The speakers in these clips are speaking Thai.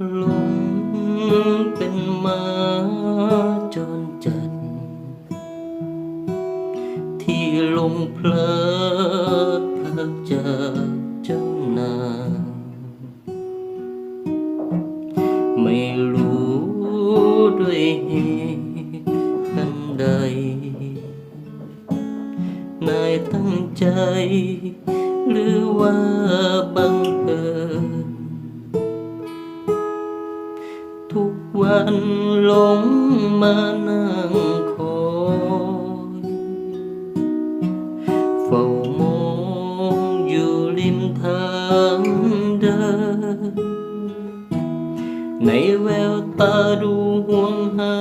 ลมเป็นมาจนจัด ที่ลงเพลิดเพลิกจากเจ้านางไม่รู้ด้วยเหตุอันใด นายตั้งใจ หรือว่าบังเอิญันหลงมานั่งคอยเฝ้ามองอยู่ริมทางเดิน ในแววตาดูห่วงหา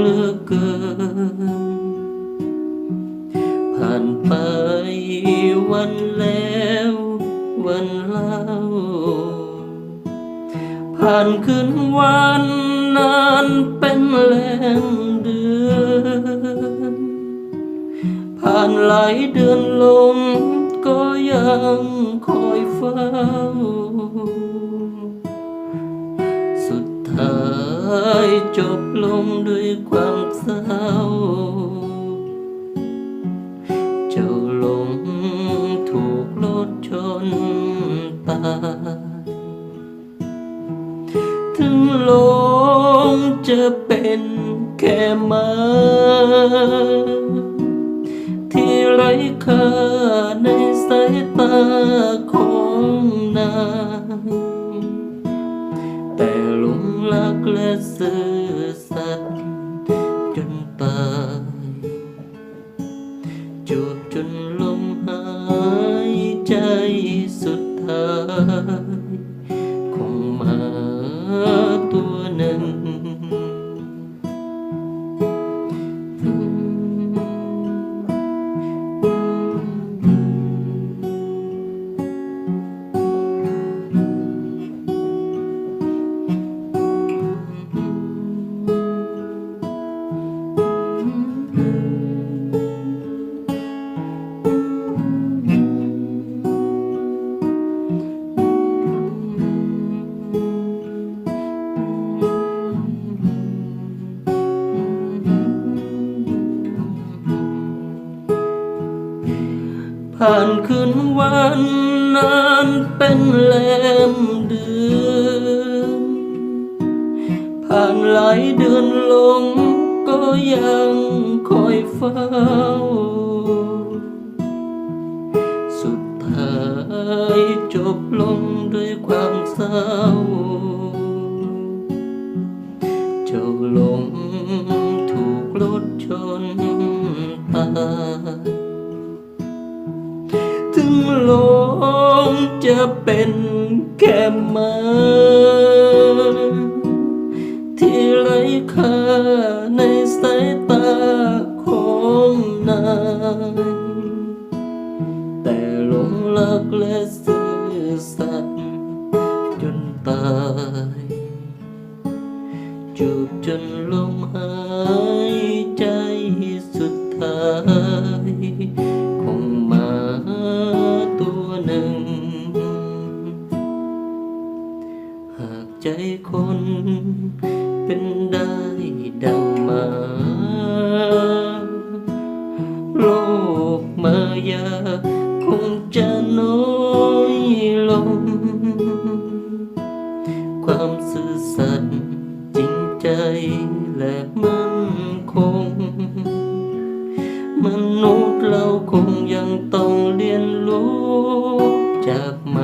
เหลือเกิน ผ่านไปวันแล้ววันเล่า ผ่านคืนวันนานเป็นแลมเดือนผ่านหลายเดือนลงก็ยังคอยเฝ้า สุดท้ายจบลงด้วยความเศร้า ลงจะเป็นแค่มาที่ไร้ค่าในสายตาของนางแต่หลงรักและซื่อสัตย์จนตายจูบจนลม ผ่านคืนวันนานเป็นแลมเดือนผ่านหลายเดือนลงก็ยังคอยเฝ้า สุดท้ายจบลงด้วยความเศร้า เป็นแค่มาที่ไร้ค่าในสายตาของนายแต่หลงรักและซื่อสัตย์จนตายจูบจนลมหายใจสุดท้าย ใจคน เป็นได้ดังมา โลกมายาคงจะน้อยลง ความซื่อสัตย์จริงใจและมั่นคง มนุษย์เราคงยังต้องเรียนรู้จากมา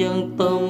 งยังต้อง